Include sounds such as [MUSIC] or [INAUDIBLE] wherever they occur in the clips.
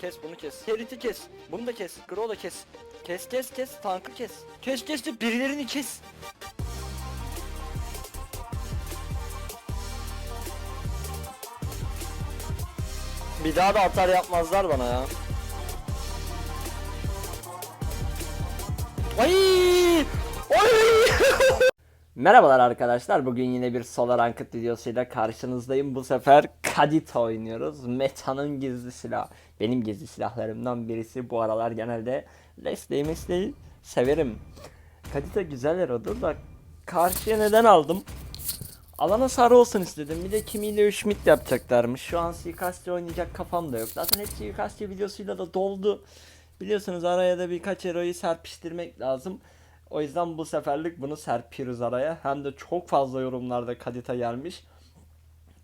Kes bunu kes. Ferit'i kes. Bunu da kes. Gro da kes. Kes kes kes. Tankı kes. Kes kes de birilerini kes. Bir daha da atar yapmazlar bana ya. Ay! Ay! Merhabalar arkadaşlar. Bugün yine bir Solar Ranked videosuyla karşınızdayım. Bu sefer Kadita oynuyoruz. Meta'nın gizli silahı. Benim gizli silahlarımdan birisi. Bu aralar genelde Leslie'yi mesleği severim. Kadita güzel erodur da karşıya neden aldım? Alana sarı olsun istedim. Bir de kimiyle Üşmit yapacaklarmış. Şu an suikastçı oynayacak kafam da yok. Zaten hep suikastçı videosuyla da doldu. Biliyorsunuz araya da birkaç eroyu serpiştirmek lazım. O yüzden bu seferlik bunu serpiyoruz araya. Hem de çok fazla yorumlarda Kadita gelmiş.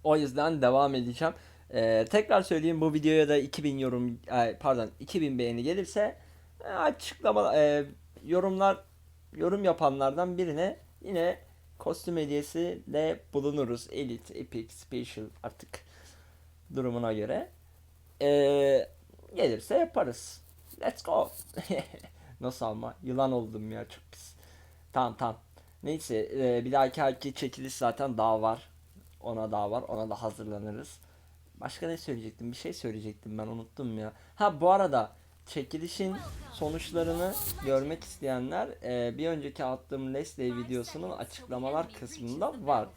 O yüzden devam edeceğim. Ee, tekrar söyleyeyim bu videoya da 2000 yorum e, pardon 2000 beğeni gelirse e, açıklama e, yorumlar yorum yapanlardan birine yine kostüm hediyesi de bulunuruz. Elite, Epic, Special artık durumuna göre. Ee, gelirse yaparız. Let's go. [LAUGHS] Nasıl ama? Yılan oldum ya çok pis. Tamam tamam. Neyse e, bir dahaki haki çekiliş zaten daha var. Ona daha var. Ona da hazırlanırız. Başka ne söyleyecektim? Bir şey söyleyecektim ben unuttum ya. Ha bu arada çekilişin sonuçlarını görmek isteyenler e, bir önceki attığım Leslie videosunun açıklamalar kısmında var.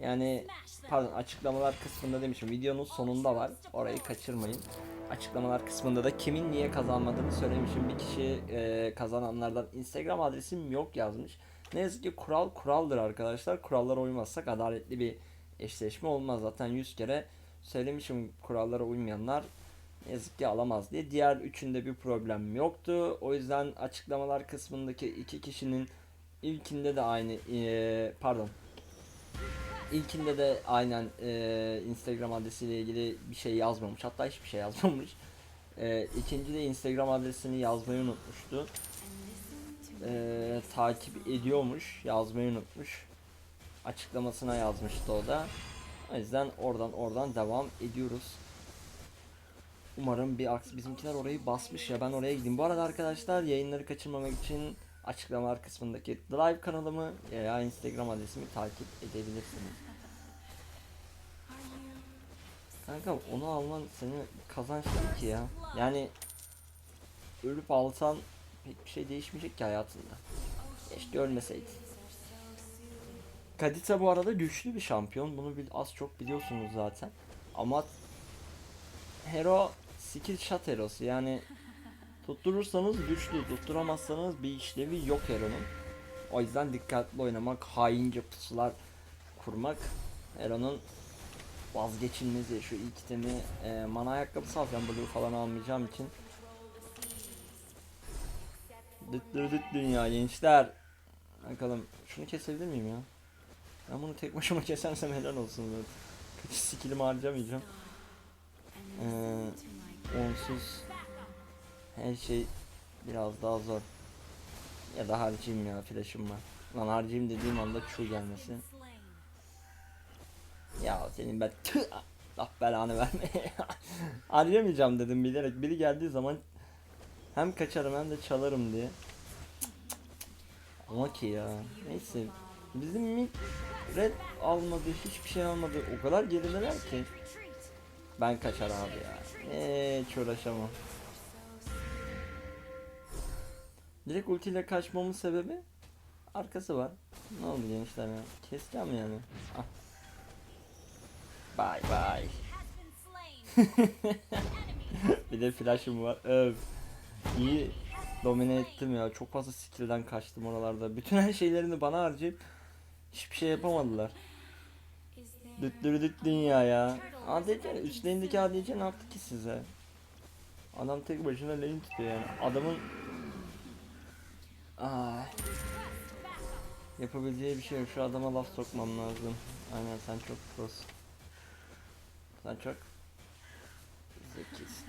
Yani pardon açıklamalar kısmında demişim videonun sonunda var. Orayı kaçırmayın. Açıklamalar kısmında da kimin niye kazanmadığını söylemişim. Bir kişi e, kazananlardan Instagram adresim yok yazmış. Ne yazık ki kural kuraldır arkadaşlar. Kurallara uymazsak adaletli bir eşleşme olmaz. Zaten 100 kere söylemişim kurallara uymayanlar ne yazık ki alamaz diye. Diğer üçünde bir problem yoktu. O yüzden açıklamalar kısmındaki iki kişinin ilkinde de aynı e, pardon İlkinde de aynen e, Instagram adresiyle ilgili bir şey yazmamış. Hatta hiçbir şey yazmamış. E, ikinci de Instagram adresini yazmayı unutmuştu. E, takip ediyormuş. Yazmayı unutmuş. Açıklamasına yazmıştı o da. O yüzden oradan oradan devam ediyoruz. Umarım bir aks bizimkiler orayı basmış ya ben oraya gideyim. Bu arada arkadaşlar yayınları kaçırmamak için açıklamalar kısmındaki Live kanalımı veya Instagram adresimi takip edebilirsiniz. Kanka onu alman seni kazanç değil ki ya. Yani ölüp alsan pek bir şey değişmeyecek ki hayatında. Keşke ölmeseydin. Kadita bu arada güçlü bir şampiyon. Bunu bil- az çok biliyorsunuz zaten. Ama Hero skill shot hero'su yani tutturursanız güçlü, tutturamazsanız bir işlevi yok Hero'nun. O yüzden dikkatli oynamak, haince pusular kurmak Hero'nun vazgeçilmezi. Şu ilk itemi e, mana ayakkabısı alacağım blue falan almayacağım için. Dıt dıt dünya gençler. Bakalım şunu kesebilir miyim ya? Ben bunu tek başıma [LAUGHS] kesersem helal olsun zaten. Kötü skillimi harcamayacağım. Ee, onsuz her şey biraz daha zor. Ya da harcayayım ya flash'ım var. Lan harcayayım dediğim anda Q gelmesi. Ya senin ben tüh Allah belanı verme. [LAUGHS] Harcamayacağım dedim bilerek. Biri geldiği zaman hem kaçarım hem de çalarım diye. Ama ki ya. Neyse. Bizim mid red almadı, hiçbir şey almadı. O kadar gerideler ki. Ben kaçar abi ya. Hiç uğraşamam. Direkt ultiyle kaçmamın sebebi arkası var. Ne oldu gençler ya? Keseceğim yani. Ah. Bye bye. [LAUGHS] bir de flash'ım var. Öv. İyi domine ettim ya. Çok fazla skill'den kaçtım oralarda. Bütün her şeylerini bana harcayıp hiçbir şey yapamadılar. Düt düt düt dünya ya. ADC üstlerindeki ADC ne yaptı ki size? Adam tek başına lane tutuyor yani. Adamın Ay. Yapabileceği bir şey yok. Şu adama laf sokmam lazım. Aynen sen çok pros. Sen çok zekisin.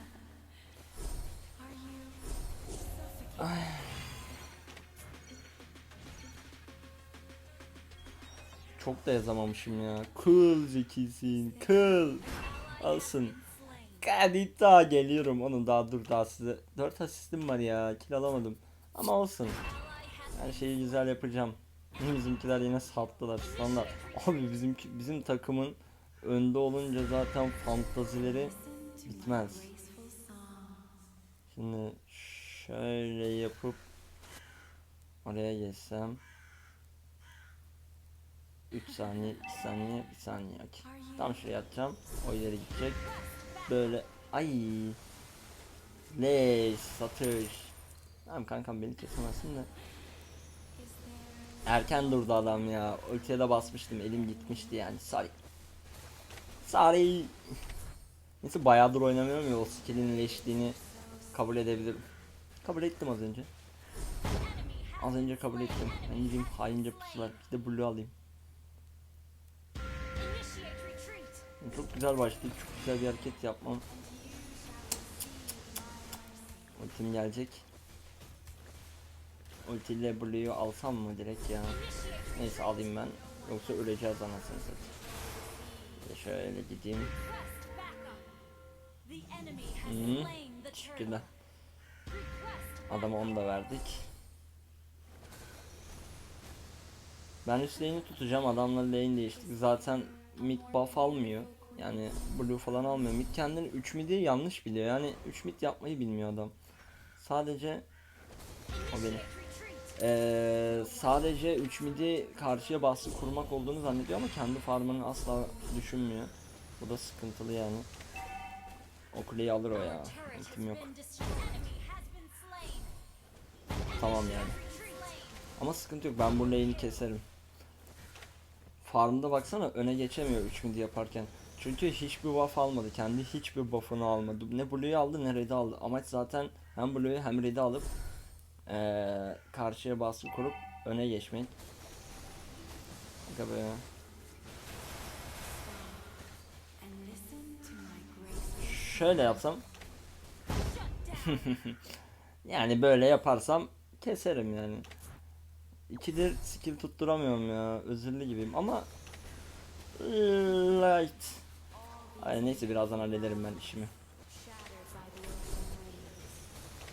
Ay. Çok da yazamamışım ya. Cool zekisin. Cool. Alsın. Kadita geliyorum onun daha dur daha size 4 asistim var ya kill alamadım ama olsun her şeyi güzel yapacağım [LAUGHS] bizimkiler yine sattılar standart abi bizim bizim takımın önde olunca zaten fantazileri bitmez şimdi şöyle yapıp oraya geçsem 3 saniye 2 saniye 1 saniye okey. Tam şuraya atacağım. O ileri gidecek. Böyle ay Leş satış. Tamam kankam beni kesemezsin de. Erken durdu adam ya. Ultiye de basmıştım. Elim gitmişti yani. Sorry. Sorry. Neyse bayağıdır oynamıyorum ya o skill'in leştiğini kabul edebilirim. Kabul ettim az önce. Az önce kabul ettim. Ben gideyim haince pusular. Bir de blue alayım. Çok güzel başladı. Çok güzel bir hareket yapmam. Ultim gelecek. Ultiyle Blue'yu alsam mı direkt ya? Neyse alayım ben. Yoksa öleceğiz anasını satayım. Şöyle gideyim. Turtle. Teşekkürler. Adama onu da verdik. Ben üst lane'i tutacağım. Adamla lane değiştik. Zaten mid buff almıyor. Yani blue falan almıyor. Mid kendini 3 mid'i yanlış biliyor. Yani 3 mid yapmayı bilmiyor adam. Sadece o benim. Ee, sadece 3 midi karşıya baskı kurmak olduğunu zannediyor ama kendi farmını asla düşünmüyor. Bu da sıkıntılı yani. O kuleyi alır o ya. Ultim yok. Tamam yani. Ama sıkıntı yok ben bu lane'i keserim. Farmda baksana öne geçemiyor 3 midi yaparken. Çünkü hiçbir buff almadı. Kendi hiçbir buff'unu almadı. Ne Blue'yu aldı ne Red'i aldı. Amaç zaten hem Blue'yu hem Red'i alıp eee karşıya baskı kurup öne geçmek. Aga be. Şöyle yapsam. [LAUGHS] yani böyle yaparsam keserim yani. İkidir skill tutturamıyorum ya. Özürlü gibiyim ama light. Ay neyse birazdan hallederim ben işimi.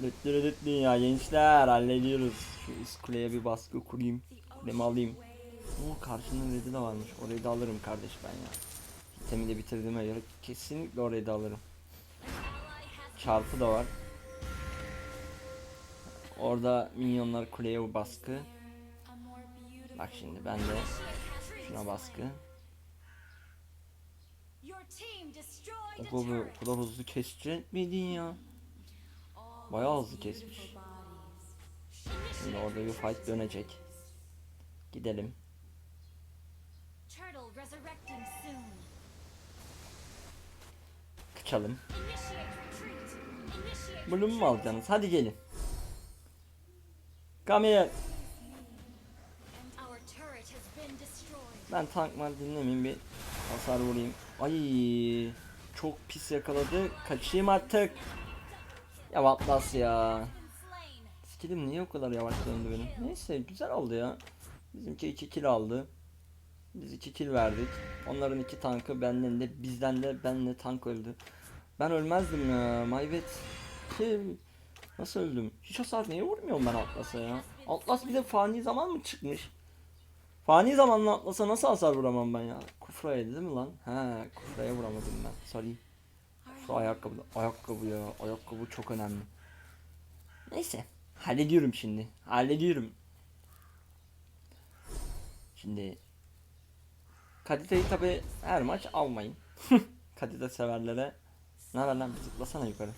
Lütlü lütlü ya gençler hallediyoruz. Şu kuleye bir baskı kurayım. Kulemi alayım. Oo karşında red'i de varmış. Orayı da alırım kardeş ben ya. Hitemi de bitirdiğime göre kesinlikle orayı da alırım. Çarpı da var. Orada minyonlar kuleye baskı. More beautiful Bak şimdi ben de şuna baskı. O kadar, o kadar hızlı kesecek miydin ya? Bayağı hızlı kesmiş. Şimdi orada bir fight dönecek. Gidelim. Initiate Bloom mu alacaksınız? Hadi gelin. Destroyed. Ben tank var dinlemeyeyim bir hasar vurayım. Ay çok pis yakaladı. Kaçayım artık. Ya Atlas ya. Skillim niye o kadar yavaş döndü benim? Neyse güzel oldu ya. Bizimki 2 kill aldı. Biz 2 kill verdik. Onların iki tankı benden de bizden de benle tank öldü. Ben ölmezdim ya. Tüh. Nasıl öldüm? Hiç hasar niye vurmuyorum ben Atlas'a ya? Atlas bir de fani zaman mı çıkmış? Fani zamanla Atlas'a nasıl hasar vuramam ben ya? Kufra'ya değil mi lan? He, Kufra'ya vuramadım ben. Sorry. Kufra ayakkabı. Ayakkabı ya. Ayakkabı çok önemli. Neyse. Hallediyorum şimdi. Hallediyorum. Şimdi Kadite'yi tabi her maç almayın. [LAUGHS] Kadite severlere ne haber lan bir zıplasana yukarı.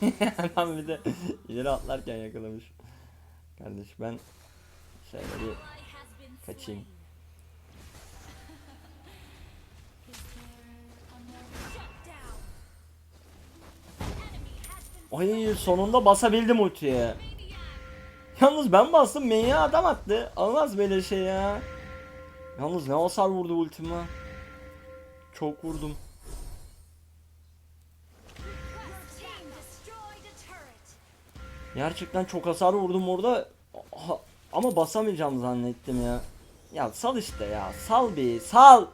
[LAUGHS] Hemen bir de ileri atlarken yakalamış. Kardeş ben been kaçayım. Ay sonunda basabildim ultiye. Yalnız ben bastım M'ye adam attı. Olmaz böyle şey ya. Yalnız ne hasar vurdu ultima. Çok vurdum. Gerçekten çok hasar vurdum orada. Ama basamayacağım zannettim ya. Ya sal işte ya. Sal bir sal.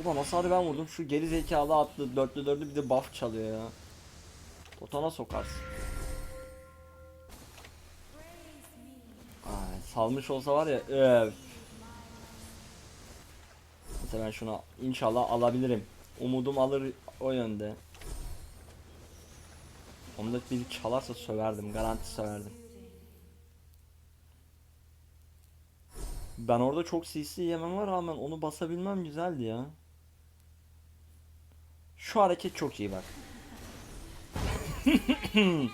Ulan hasarı ben vurdum. Şu geri zekalı attı. Dörtlü dörtlü bir de buff çalıyor ya. Totana sokarsın. Ay, salmış olsa var ya öf. Mesela ben şunu inşallah alabilirim. Umudum alır o yönde. Onu da biri çalarsa söverdim. Garanti söverdim. Ben orada çok CC yememe rağmen onu basabilmem güzeldi ya. Şu hareket çok iyi bak. [LAUGHS]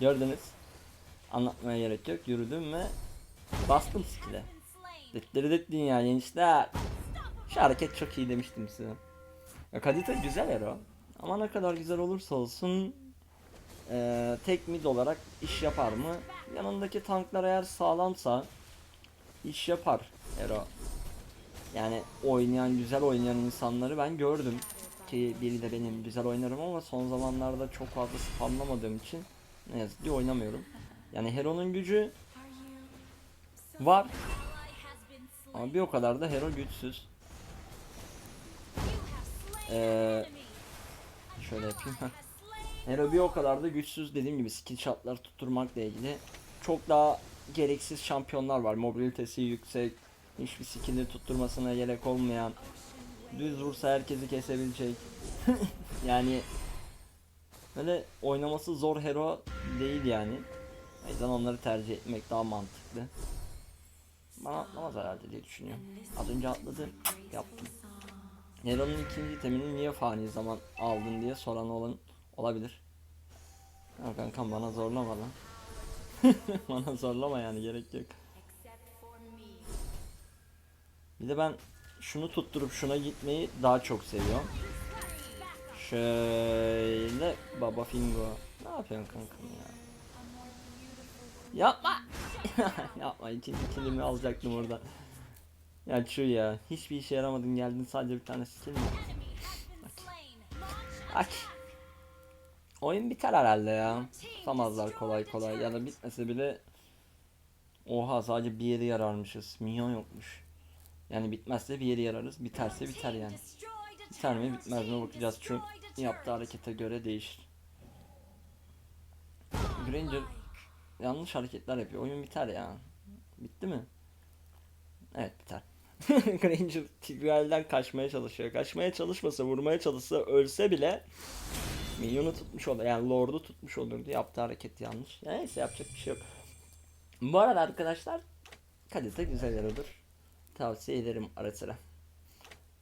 Gördünüz. Anlatmaya gerek yok. Yürüdüm ve bastım skill'e. Dıttırı dıt dünya gençler. Şu hareket çok iyi demiştim size. Ya Kadita güzel hero. Ama ne kadar güzel olursa olsun eee, tek mid olarak iş yapar mı? Yanındaki tanklar eğer sağlamsa iş yapar hero. Yani oynayan, güzel oynayan insanları ben gördüm. Ki biri de benim güzel oynarım ama son zamanlarda çok fazla spamlamadığım için ne yazık ki oynamıyorum. Yani Hero'nun gücü var ama bir o kadar da Hero güçsüz. Ee, şöyle yapayım. Hero bir o kadar da güçsüz dediğim gibi skill shotlar tutturmakla ilgili çok daha gereksiz şampiyonlar var. Mobilitesi yüksek, hiçbir skill'i tutturmasına gerek olmayan, düz vursa herkesi kesebilecek. [LAUGHS] yani böyle oynaması zor hero değil yani. O yüzden onları tercih etmek daha mantıklı. Bana atlamaz herhalde diye düşünüyorum. Az önce atladı, yaptım. Nero'nun ikinci itemini niye fani zaman aldın diye soran olan olabilir. Ya kankam bana zorlama lan. [LAUGHS] bana zorlama yani gerek yok. Bir de ben şunu tutturup şuna gitmeyi daha çok seviyorum. Şöyle baba fingo. Ne yapıyorsun kankam ya? Yapma. [LAUGHS] Yapma ikinci kilimi alacaktım orada. Ya şu ya hiçbir işe yaramadın geldin sadece bir tane skill mi? Aç. Oyun biter herhalde ya. Tutamazlar kolay kolay ya da bitmese bile Oha sadece bir yeri yararmışız. Minyon yokmuş. Yani bitmezse bir yeri yararız. Biterse biter yani. Biter mi bitmez mi bakacağız. Şu yaptığı harekete göre değişir. Granger yanlış hareketler yapıyor. Oyun biter ya. Bitti mi? Evet biter. [LAUGHS] Granger Tigreal'den kaçmaya çalışıyor. Kaçmaya çalışmasa, vurmaya çalışsa, ölse bile Minyonu tutmuş olur. Yani Lord'u tutmuş olurdu. Yaptığı hareket yanlış. Neyse yapacak bir şey yok. Bu arada arkadaşlar kalite güzel yaradır. Tavsiye ederim ara sıra.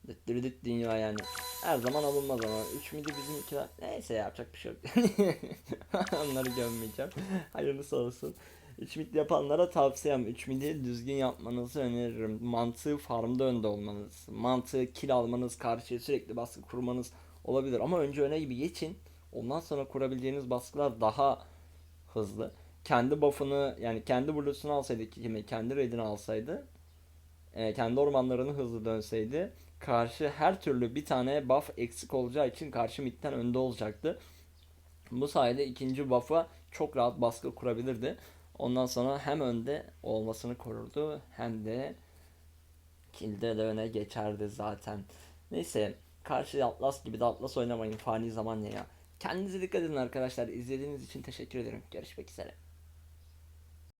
Dıt dıt dıt dünya yani. Her zaman alınmaz ama. 3 midi bizim ikiler. Neyse yapacak bir şey yok. [LAUGHS] Onları gömmeyeceğim. Hayırlısı olsun. 3 mid yapanlara tavsiyem 3 midi düzgün yapmanızı öneririm. Mantığı farmda önde olmanız. Mantığı kill almanız, karşıya sürekli baskı kurmanız olabilir. Ama önce öne gibi geçin. Ondan sonra kurabileceğiniz baskılar daha hızlı. Kendi buff'ını yani kendi blues'unu alsaydı kendi red'ini alsaydı e, kendi ormanlarını hızlı dönseydi karşı her türlü bir tane buff eksik olacağı için karşı midden önde olacaktı. Bu sayede ikinci buff'a çok rahat baskı kurabilirdi. Ondan sonra hem önde olmasını korurdu hem de kilde de öne geçerdi zaten. Neyse karşı Atlas gibi de Atlas oynamayın fani zaman ya. Kendinize dikkat edin arkadaşlar. İzlediğiniz için teşekkür ederim. Görüşmek üzere.